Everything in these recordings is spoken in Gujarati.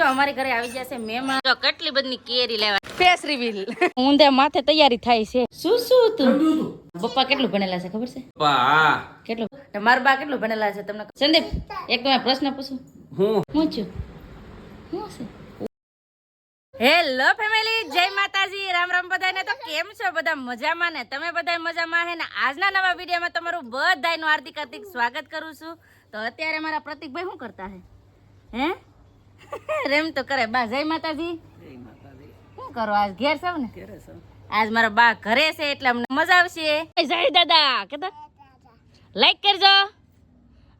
જો અમારી ઘરે આવી જશે મહેમાન. જો કેટલી બધી કેરી લેવા ફેસ રિવીલ ઊંધે માથે તૈયારી થાય છે. શું શું તું? પપ્પા કેટલું ભણેલા છે ખબર છે? પા કેટલું? મારા બા કેટલું ભણેલા છે તમને સંદીપ એક તમે પ્રશ્ન પૂછું. હું? હું છું? હું છે? હેલો ફેમિલી જય માતાજી. રામ રામ બધાને. તો કેમ છો બધા? મજામાં ને? તમે બધા મજામાં હે ને? આજના નવા વિડીયોમાં તમારું બધાનું હાર્દિક હાર્દિક સ્વાગત કરું છું. તો અત્યારે મારા પ્રતિકભાઈ શું કરતા હે? હે? રેમ તો કરે. બા જય માતાજી. શું કરો? આજ ઘેર છો ને? આજ મારા બા ઘરે છે એટલે અમને મજા આવશે. જય દાદા કેતા? લાઈક કરજો.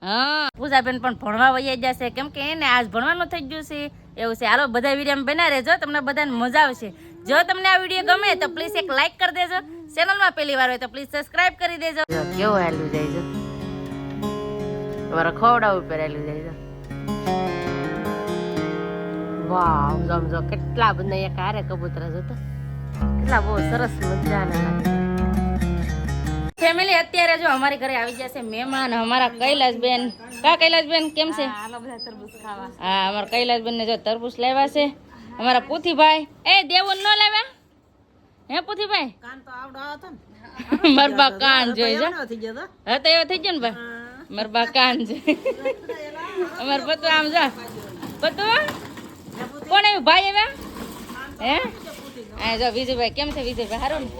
હા. પૂજાબેન પણ ભણવા વહી જશે. કેમ કે એને આજ ભણવાનું થઈ ગયું છે. એવું છે. હાલો બધા વીડિયો બના રહેજો તમને બધાને મજા આવશે. જો તમને આ વીડિયો ગમે તો પ્લીઝ એક લાઈક કરી દેજો. ચેનલમાં પહેલી વાર હોય તો પ્લીઝ સબસ્ક્રાઇબ કરી દેજો. કેવું હેલું જાય છે? તમારા ખવડા ઉપર હેલું જાય છે. વાવ સમજો કેટલા બધા એક હારે કબૂતરા જોતો કેટલા બહુ સરસ મજાના ફેમિલી અત્યારે જો અમારી ઘરે આવી જશે મહેમાન અમારા કૈલાસબેન. કા કૈલાસબેન કેમ છે? હા અમારા કૈલાસબેન ને જો તરબૂચ લાવ્યા છે. અમારા પુથીભાઈ. એ દેવું ન લાવ્યા હે પુથીભાઈ? મારા બા કાન જોઈ જો. હા તો. એવો થઈ ગયો ને ભાઈ? મરબા બા કાન જોઈ. અમાર પતુ આમ જા. પતુ કોણ આવ્યું? ભાઈ આવ્યા? હે? જો વિજયભાઈ કેમ છે વિજયભાઈ? સારું ને?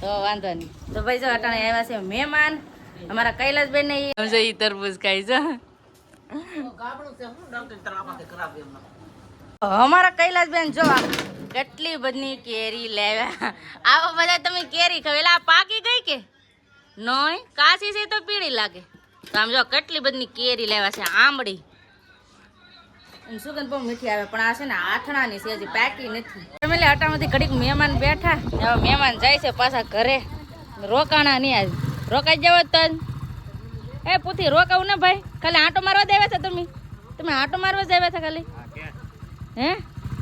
તો વાંધો નહીં. તો ભાઈ જો અટાણે આવ્યા છે મહેમાન. અમારા કૈલાસબેન ને સમજો ઈ તરબૂજ ખાઈ જો અમારા કૈલાસબેન જો કેટલી બધી કેરી લેવા. આવા બધા તમે કેરી ખવેલા આ પાકી ગઈ કે? નોય. કાસી છે તો પીળી લાગે. તો આમ જો કેટલી બધી કેરી લેવા છે. આંબળી. સુગંધ બહુ મીઠી આવે, પણ આ છે ને આથણાની છે, હજી પાકી નથી. ફેમિલી, આટામાંથી ઘડીક મહેમાન બેઠા, હવે મહેમાન જાય છે પાછા ઘરે. રોકાણા નહીં આજ. રોકાઈ જાવ તો એ પૂથી, રોકાવું ને ભાઈ. ખાલી આંટો મારવા આવ્યા છો તમે? તમે આંટો મારવા જ આવ્યા છો ખાલી? હે?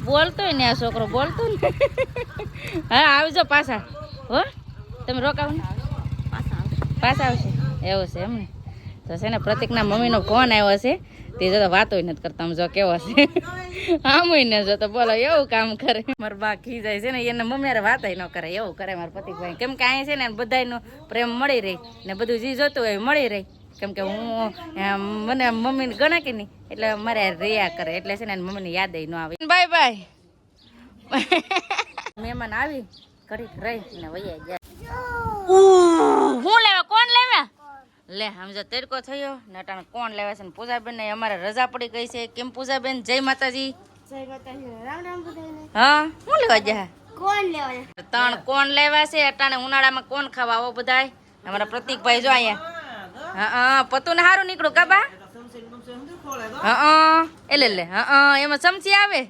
બોલતોય ને આ છોકરો બોલતો ને હા, આવજો પાછા. હો? તમે રોકાવ ને? પાછા આવશે. એવું છે એમને તો છે ને, પ્રતિકના મમ્મીનો ફોન આવ્યો છે. તે જો વાતો નથી કરતા. જો કેવો છે. આમ ને જો તો બોલો એવું કામ કરે. મારા બા ખી જાય છે ને એને મમ્મી વાતો ન કરે. એવું કરે મારા પતિભાઈ. કેમ કે અહીંયા છે ને બધાનો પ્રેમ મળી રહી ને બધું જે જોતું હોય એ મળી રહી. કેમ કે હું મને મમ્મીને ગણે કે નહીં એટલે મારે રહ્યા કરે. એટલે છે ને મમ્મી મમ્મીની યાદ ન આવે. Bye bye. મહેમાન આવી ઘડીક રહી ને વૈયા જાય હું લેવા કોણ લેવા લે સમજો તડકો થયો ને અટાણે કોણ લેવા છે ને પૂજાબેન ને અમારે રજા પડી ગઈ છે. કેમ પૂજાબેન? જય માતાજી. હા? શું લેવા જા કોણ લેવા ત્રણ કોણ લેવા છે? અટાણે ઉનાળામાં કોણ ખાવા આવો બધાય? અમારા પ્રતિકભાઈ જો અહીંયા. હા હા પતું ને સારું નીકળું કાબા હા એટલે લે હા એમાં ચમચી આવે?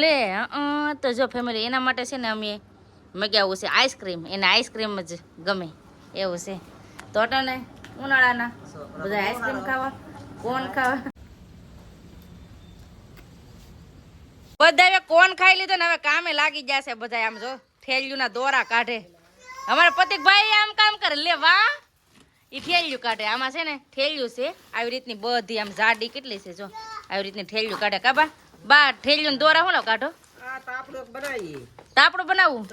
લે હા તો જો ફેમિલી એના માટે છે ને અમે મગાવું છે આઈસ્ક્રીમ એને આઈસ્ક્રીમ જ ગમે. એવું છે. તો ને ઉનાળાના બધા આઈસ્ક્રીમ ખાવા કોણ ખાવા? બધા હવે કોણ ખાઈ લીધો ને હવે કામે લાગી જશે બધા આમ જો થેલિયું ના દોરા કાઢે. અમારા પતિકભાઈ આમ કામ કરે લે વાહ એ થેલિયું કાઢે. આમાં છે ને ઠેલિયું છે આવી રીતની બધી આમ જાડી કેટલી છે જો. આવી રીતની થેલિયું કાઢે. કાબા બા? થેલિયું દોરા હું કાઢો? તાપડું બનાવવું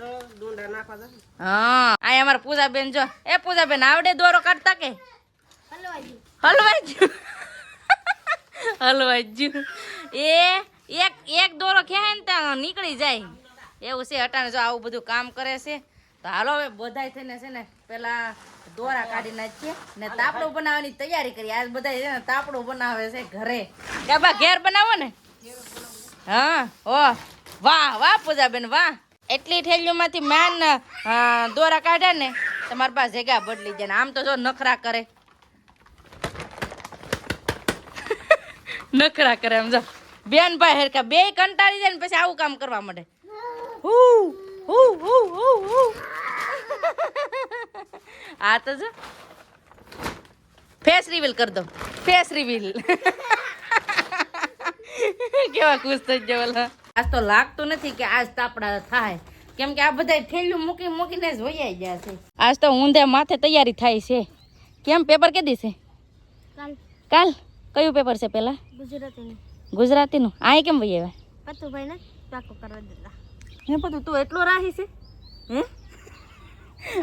હા આ અમારા પૂજાબેન જો. એ પૂજાબેન આવડે દોરો કાઢતા કે? હલવાઈ હલવાઈ એ એક એક દોરો ખેંચે ને ત્યાં નીકળી જાય. એવું છે અટાણે જો આવું બધું કામ કરે છે. તો હાલો હવે બધાય થઈને છે ને પેલા દોરા કાઢી નાખીએ ને તાપડું બનાવવાની તૈયારી કરી આજ બધા છે ને તાપડું બનાવે છે ઘરે. કે બા ઘેર બનાવો ને? હા ઓ વાહ વાહ પૂજાબેન, વાહ. એટલી થેલીઓમાંથી મેન દોરા કાઢ્યા ને, તમારી પાસે જગ્યા બદલી જાય આમ તો જો નખરા કરે. નખરા કરે એમ જો. બેન ભાઈ હેરકા બે કંટાળી જાય ને પછી આવું કામ કરવા માંડે. આ તો જો. ફેસ રિવીલ કરી દો ફેસ રિવીલ કેવા ખુશ થઈ જાય આજ તો લાગતું નથી કે આજ તાપડા થાય. કેમ કે આ બધા ઠેલ્યું મૂકી મૂકીને જ વૈયા ગયા છે. આજ તો ઊંધે માથે તૈયારી થાય છે. કેમ પેપર કે દીશે? કાલ. કાલ? કયું પેપર છે પેલા? ગુજરાતીનું. ગુજરાતીનું. આય કેમ ભાઈ હવે પતુભાઈ ને પાકો કરવા દેતા હે પતુ તું એટલો રાહી છે? હે?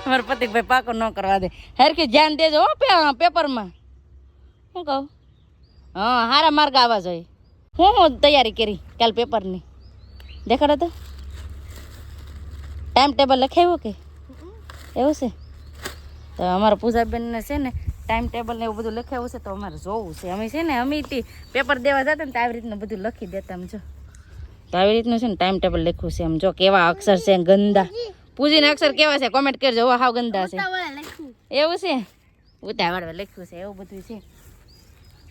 મારા પતિકભાઈ પાકો ન કરવા દે. હરખી ધ્યાન દેજો હો પે- પેપરમાં. શું કહું? હા હારા માર્ગ આવવા જોઈએ. હું હું તૈયારી કરી કાલ પેપરની? દેખાડો તો. ટાઈમ ટેબલ લખાવ્યું કે? એવું છે? તો અમારા પૂજાબેનને છે ને ટાઈમ ટેબલ ને એવું બધું લખાવ્યું છે તો અમારે જોવું છે. અમે છે ને અમે પેપર દેવા જતા ને તો આવી રીતનું બધું લખી દેતા આમ જો. તો આવી રીતનું છે ને ટાઈમ ટેબલ લખ્યું છે આમ જો કેવા અક્ષર છે ગંદા. પૂજીના અક્ષર કેવા છે કોમેન્ટ કરજો હાવ ગંદા છે. એવું છે? ઉતાવળ લખ્યું છે એવું બધું છે.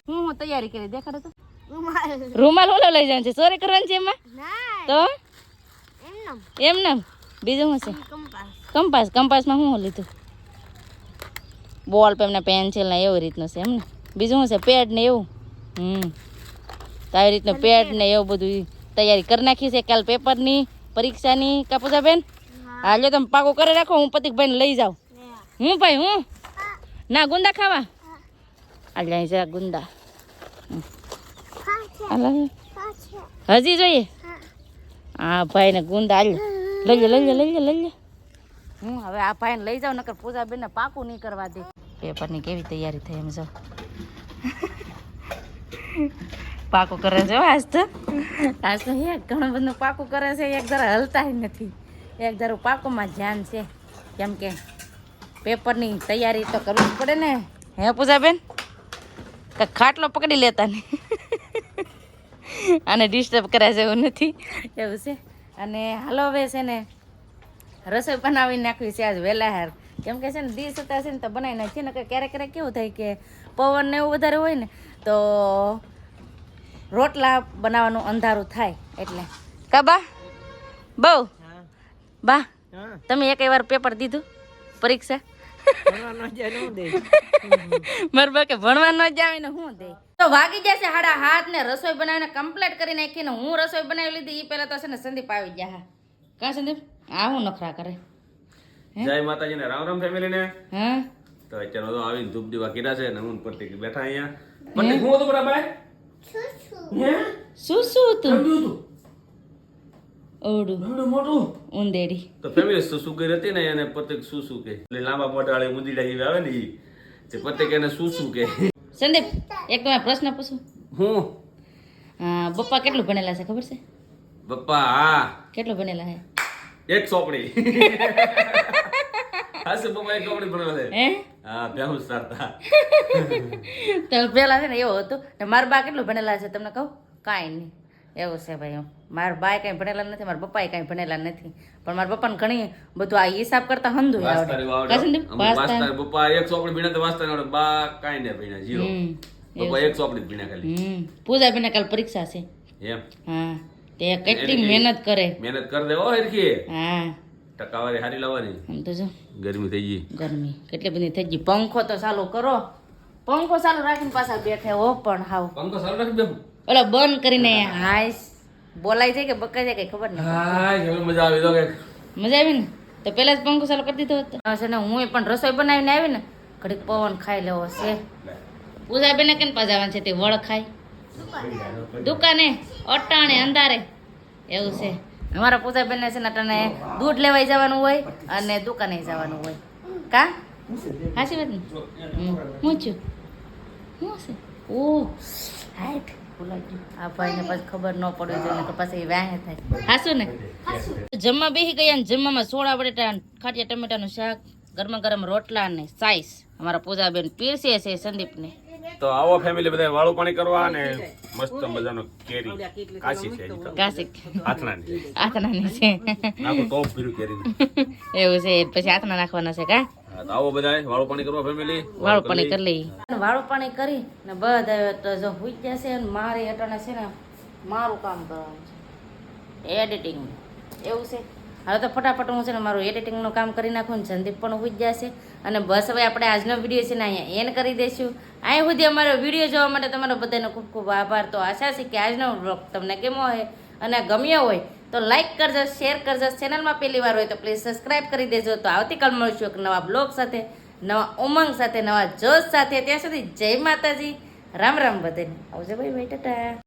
હું હું તૈયારી કરી દેખાડો તો. રૂમાલ. ઓલો લઈ જવાનું છે. ચોરી કરવાની છે એમાં? તો? એમ નામ બીજું શું છે? કંપાસ. કંપાસ. કંપાસમાં શું લીધું? બોલ પેન પેન્સિલ ને એવી રીતનું છે એમ ને બીજું શું છે? પેડ ને એવું? હમ. તો આવી રીતનું પેડ ને એવું બધું તૈયારી કરી નાખી છે. કાલ પેપરની પરીક્ષાની કાપુજા બેન હા લ્યો તમે પાકું કરી રાખો. હું પતિકભાઈને લઈ જાઉં. હું ભાઈ હું? ના ગુંદા ખાવા? આ જાય ગુંદા. હાલો. હજી જોઈએ? હા. ભાઈને ગુંદ આલ્યો. લઈ લે લઈ લે લઈ લે લઈ લે હું હવે આ ભાઈને લઈ જાઉં નકર પૂજા બેન પાકું નહીં કરવા દે. પેપરની કેવી તૈયારી થઈ એમ જો. પાકું કરે છે આજ તો. આજ તો હે ઘણું બધું પાકું કરે છે એક જરા હલતા નથી. એક જરા પાકુંમાં ધ્યાન છે. કેમ કે પેપરની તૈયારી તો કરવી જ પડે ને. હે પૂજાબેન? કાંઈક ખાટલો પકડી લેતા ને. આને ડિસ્ટર્બ કરાય છે એવું નથી. એવું છે? અને હાલો હવે છે ને રસોઈ બનાવી નાખવી છે આજ વહેલા હાર કેમ કે છે ને દિવસ હતા છે ને તો બનાવી નાખીએ ને ક્યારેક ક્યારેક કેવું થાય કે પવન ને એવું વધારે હોય ને તો રોટલા બનાવવાનું અંધારું થાય એટલે. કા બા? બહુ? બા તમે એક વાર પેપર દીધું? પરીક્ષા? મારા બા કે ભણવા ન જાવે ને હું દે તો વાગી જશે હાડા હાથ ને રસોઈ બનાવીને કમ્પ્લીટ કરી નાખીને હું રસોઈ બનાવી લીધી. એ પહેલા તો છે ને સંદીપ આવી ગયા હા. કા સંદીપ? આ હું નખરા કરે. જય માતાજી ને રામ રામ ફેમિલી ને હા? તો અત્યારે તો આવીને ધૂપ દીવા કીધા છે ને હું ને પ્રતિક બેઠા અહીંયા. પ્રતિક હું હતું બરાબર? હે? શું શું તું કેવડું હતું. ઓડું. કેવડું મોટું. ઉંદેડી. તો ફેમિલી શું શું કરી હતી ને એને પ્રતિક શું શું કે? એટલે લાંબા મોઢાળે મુંદીડા એવી આવે ને ઈ. તે પ્રતિક એને શું શું કે? સંદીપ એક તમે પ્રશ્ન પૂછું? હું? બપ્પા કેટલું ભણેલા છે ખબર છે? બપ્પા હા. કેટલું ભણેલા છે? એક ચોપડી. હા છે બપ્પા એક ચોપડી ભણેલા છે. હે? હા ભેહું સારતા. તો પેલા છે ને એવું હતું મારા બા કેટલું ભણેલા છે તમને કહું? કાંઈ નહીં. એવું છે ભાઈ મારા ભાઈ કાંઈ ભણેલા નથી મારા પપ્પાએ કાંઈ ભણેલા નથી. પણ મારા પપ્પાને ઘણી બધું આ હિસાબ કરતા હંધું આવડે. બપ્પા એક ચોપડી ભીણા તો વાંચતા આવડે બા કાંઈ નહીં ભીણા જીરો પપ્પા એક ચોપડી ભીણા ખાલી. પૂજા ભીણા કાલ પરીક્ષા છે. એમ. હા તે કેટલી મહેનત કરે. મહેનત કરી દેવો હરખી. હા. ટકાવારી હારી લાવવાની. આમ તો જો. ગરમી થઈ ગઈ. ગરમી. કેટલી બધી થઈ ગઈ. પંખો તો ચાલુ કરો. પંખો ચાલુ રાખીને પાછા બેઠે હો પણ હાવ. પંખો ચાલુ રાખી દેવું ઓલો બંધ કરીને હાઈસ. બોલાય છે કે બકાય છે કઈ ખબર નહીં હા હવે મજા આવી તો કે મજા આવી ને? તો પહેલા જ પંખો ચાલુ કરી દીધો હતો. હા, છે ને હું પણ રસોઈ બનાવીને આવી ને ઘડીક પવન ખાઈ લેવો છે. પૂજા બેને કેમ પજાવાનું છે? તે વળ ખાય. દુકાને અટાણે અંધારે. એવું છે. અમારા પૂજા બેન છે ને અટાણે દૂધ લેવાઈ જવાનું હોય અને દુકાને જવાનું હોય. કા? હાચી વાત ને. હું છું. શું છે? ઓ હાઈટ આ ભાઈને પછી ખબર ન પડે જોઈએ નકર પછી એ થાય. હાસું ને? જમવા બેસી ગયા ને જમવામાં સોળા બટેટા ખાટિયા ટમેટાનું શાક ગરમા ગરમ રોટલા ને સાઈસ. અમારા પૂજાબેન પીરસે છે સંદીપને. તો આવો ફેમિલી બધા વાળું પાણી કરવા અને મસ્ત મજાનો કેરી. કાશી છે કાશી. હાથણાની આથણાની. છે. નાખો ટોપ ભીરું કેરી એવું છે પછી આથણા નાખવાના છે કા? આવો બધા વાળું પાણી કરવા ફેમિલી વાળું પાણી કરી લઈ વાળું પાણી કરી ને બધા તો જો હુઈ જશે ને મારે અટાણે છે ને મારું કામ કરવાનું છે. એડિટિંગ એવું છે. હવે તો ફટાફટ હું છે ને મારું એડિટિંગનું કામ કરી નાખું ને સંદીપ પણ હુઈ જશે અને બસ હવે આપણે આજનો વીડિયો છે ને અહીંયા એન કરી દઈશું. અહીં સુધી અમારો વીડિયો જોવા માટે તમારો બધાનો ખૂબ ખૂબ આભાર. તો આશા છે કે આજનો બ્લોગ તમને કેમો હોય અને ગમ્યો હોય, તો લાઈક કરજો શેર કરજો. ચેનલમાં પહેલી વાર હોય તો પ્લીઝ સબસ્ક્રાઈબ કરી દેજો. તો આવતીકાલ મળશું એક નવા બ્લોગ સાથે, નવા ઉમંગ સાથે, નવા જોશ સાથે. ત્યાં સુધી જય માતાજી. રામ રામ બધાને. આવજો ભાઈ ભાઈ, ટાટા.